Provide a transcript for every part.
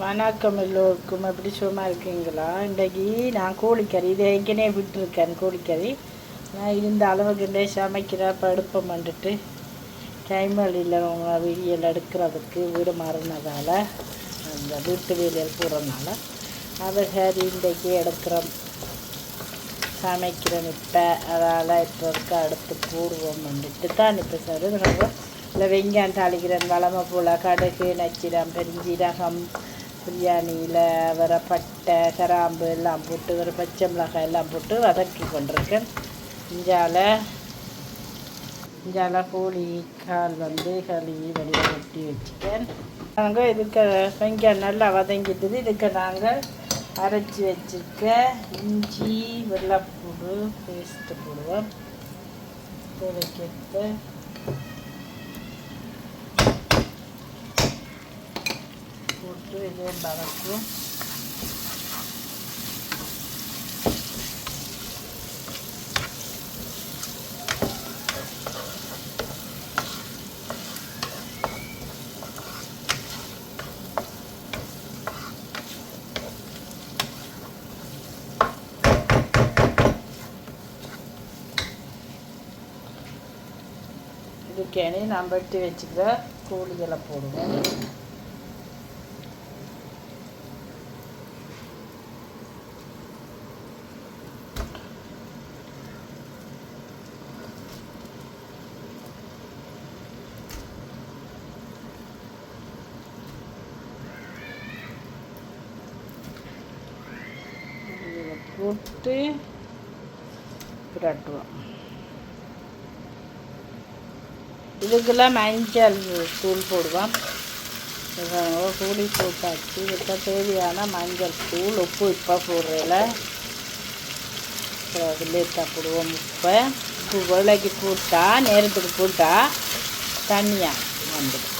வணக்கம் எல்லோருக்கும். எப்படி சும்மா இருக்கீங்களா? இன்றைக்கி நான் கோழிக்கறி இதை ஏற்கனவே விட்டுருக்கேன் கோழிக்கறி. நான் இருந்த அளவுக்கு இந்த சமைக்கிறப்ப அடுப்பம் வந்துட்டு. டைம் இல்லைங்க வீடியோவில் எடுக்கிறதுக்கு வீடு மாறினதால் அந்த வீட்டு வேலையில் போகிறதுனால அதை சரி இன்றைக்கு எடுக்கிறோம். சமைக்கிறேன் இப்போ. அதால் இப்போ இருக்க அடுத்து போடுவோம் வந்துட்டு. தான் இப்போ சார் இல்லை வெங்காயம் தாளிக்கிறேன் வளமை போல் கடுகு நச்சிரம் பெருஞ்சீரகம் பிரியாணியில் வர பட்டை கிராம்பு எல்லாம் போட்டு ஒரு பச்சை மிளகாய் எல்லாம் போட்டு வதக்கி கொண்டிருக்கேன். இஞ்சால இஞ்சால கோழி கால் வந்து கழுவி வடிவம் வெட்டி வச்சுட்டேன். நாங்கள் இதுக்கு வெங்காயம் நல்லா வதங்கிட்டது இதுக்கு நாங்கள் அரைச்சி வச்சுருக்க இஞ்சி வெள்ளைப்பூடு பேஸ்ட்டு போடுவோம். தேவைக்கேற்ப போட்டு இதே வதக்கும் இதுக்கேனே நான் வெட்டி வச்சுக்கிற கோழிகளை போடுவேன் போட்டு புரட்டுவோம் இதுக்கெல்லாம் மஞ்சள் தூள் போடுவோம். கூலி போட்டாச்சு. இப்போ தேவையான மஞ்சள் தூள் உப்பு இப்போ போடுறதில்ல லேட்டாக போடுவோம் உப்பை. உப்பு விலைக்கு போட்டா நேரத்துக்கு போட்டால் தண்ணியாக வந்துடும்.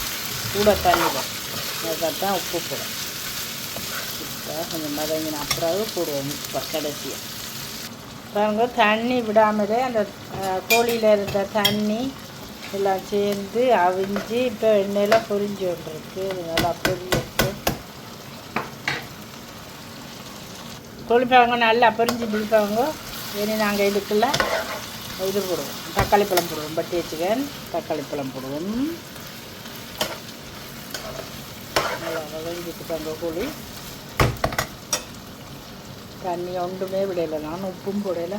கூட தண்ணி தான் தான் உப்பு போடும் கொஞ்சம் மதங்கின அப்புறம் போடுவோம் உப்பை கடைசியாக பாருங்க தண்ணி விடாமலே அந்த கோழியில் இருந்த தண்ணி எல்லாம் சேர்ந்து அவிஞ்சு இப்போ எண்ணெயில் பொரிஞ்சு கொண்டிருக்கு நல்லா பொரிஞ்சிருக்கு கோழிப்பாங்க நல்லா பொரிஞ்சு பிடிப்பாங்க இனி நாங்கள் இதுக்குள்ள இது போடுவோம் தக்காளி பழம் போடுவோம் பட்டி வச்சுக்கன் தக்காளி பழம் போடுவோம் நல்லா வதங்கிட்டுப்பாங்க கோழி தண்ணி ஒன்றுமே விடையில நான் உப்பும் போடையில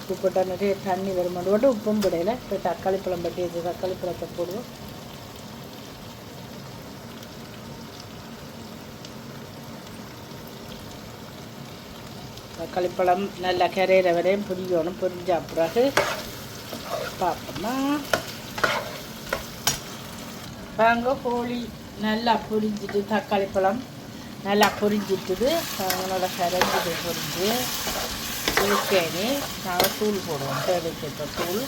உப்பு போட்டால் நிறைய தண்ணி வருமானு மட்டும் உப்பும் போடையில இப்போ தக்காளி பழம் பட்டியது தக்காளி பழத்தை போடுவோம். தக்காளி பழம் நல்லா கரையிற வரையும் புரியணும் புரிஞ்ச பிறகு பார்ப்போமா. வாங்க கோழி. நல்லா புரிஞ்சிட்டு தக்காளி பழம். நல்லா பொரிஞ்சிட்டுது அவங்களோட கரைஞ்சிட்டு பொரிஞ்சு இதுக்கேனி நாங்கள் தூள் போடுவோம். தேவைக்கேற்ற தூள்.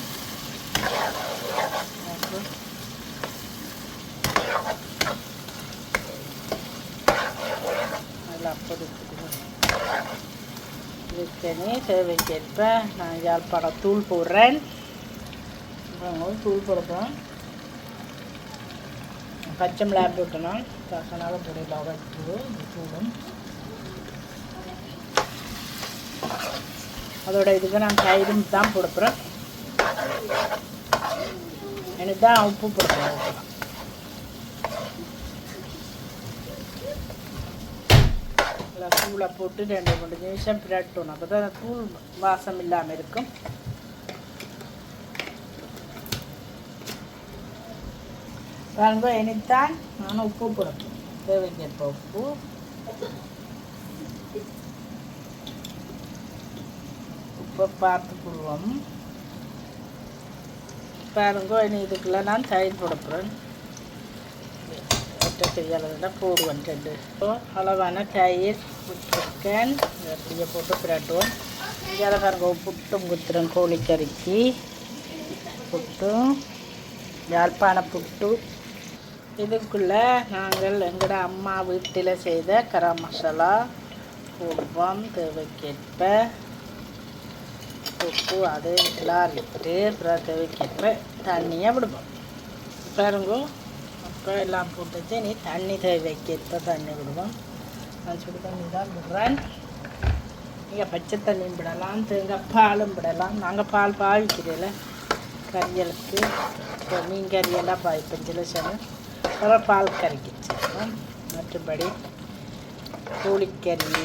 நல்லா பொரிச்சிட்டு இதுக்கேனி தேவைக்கேற்ப நான் யாழ்ப்பாணம் தூள் போடுறேன். தூள் போடுறோம் பச்சை மிளகாய் போட்டணும் தக்கனால பொடியில் வச்சு சூடும் அதோட இதுக்கு நான் தயிரும் தான் போடுறேன் எனக்கு தான் உப்பு போடுறேன் தூளை போட்டு ரெண்டு மூணு நிமிஷம் பிரட்டணும் அப்போ தான் தூள் வாசம் இல்லாமல் இருக்கும். பாருங்க இனித்தான் நான் உப்பு போடணும் தேவைக்கேற்ப உப்பு உப்பை பார்த்து போடுவோம் பாருங்க இனி இதுக்குள்ள நான் தயிர் போட போகிறேன் ஒற்றை கையால் போடுவேன் ரெண்டு இப்போ அளவான தயிர் விட்டுருக்கேன் அப்படியே போட்டு பிரட்டுவோம் இங்கே பாருங்க புட்டும் குத்துறேன் கோழிக்கறிக்கு புட்டும் யாழ்ப்பாண புட்டு இதுக்குள்ளே நாங்கள் எங்களோட அம்மா வீட்டில் செய்த கரம் மசாலா போடுவோம் தேவைக்கேற்ப உப்பு அதே விட்டு அப்புறம் தேவைக்கேற்ப தண்ணியை விடுவோம். பாருங்க அப்போ எல்லாம் போட்டுச்சு நீ தண்ணி தேவைக்கேற்ப தண்ணி விடுவோம். நான் சுடு தண்ணி தான் விடுறேன். நீங்கள் பச்சை தண்ணியும் விடலாம் தேங்காய் பாலும் விடலாம். நாங்கள் பால் பாவிக்கிறதில்ல கறிகளுக்கு இப்போ மீன் கறியெல்லாம் பாய்ப்பஞ்சில் சில அப்புறம் பால் கறிக்கு வச்சுருக்கோம் மற்றபடி கோழிக்கறி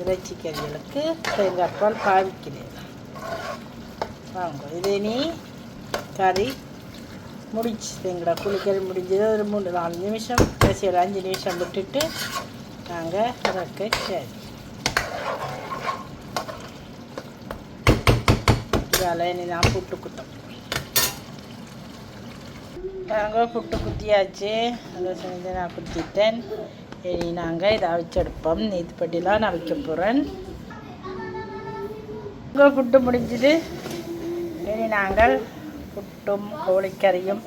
இறைச்சி கறிகளுக்கு தேங்காய் பால் பாவிக்கிறேன். வாங்க இதே நீ கறி முடிச்சு எங்களோட குளிக்கறி முடிஞ்சது. ஒரு மூணு நாலு நிமிஷம் கடைசி ஒரு அஞ்சு நிமிஷம் விட்டுட்டு நாங்கள் இறக்க சரி வேலை நீ நான் புட்டு கொடுத்தோம் நாங்கள் புட்டு குத்தியாச்சு. அதை செஞ்சு நான் குத்திட்டேன். இனி நாங்கள் இதை அவிச்செடுப்போம். நீத்துப்பட்டிலாம் நான் வைக்க போகிறேன் உங்கள் புட்டு முடிஞ்சுது. இனி நாங்கள் புட்டும் கோழிக்கறியும்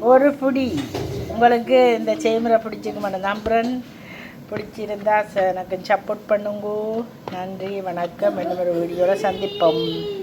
ஒரு புடி. உங்களுக்கு இந்த செய்முறை பிடிச்சிருக்குமான நம்புகிறேன் பிடிச்சிருந்தா ச- எனக்கு சப்போர்ட் பண்ணுங்க. நன்றி வணக்கம். இன்னும் ஒரு வீடியோவில் சந்திப்போம்.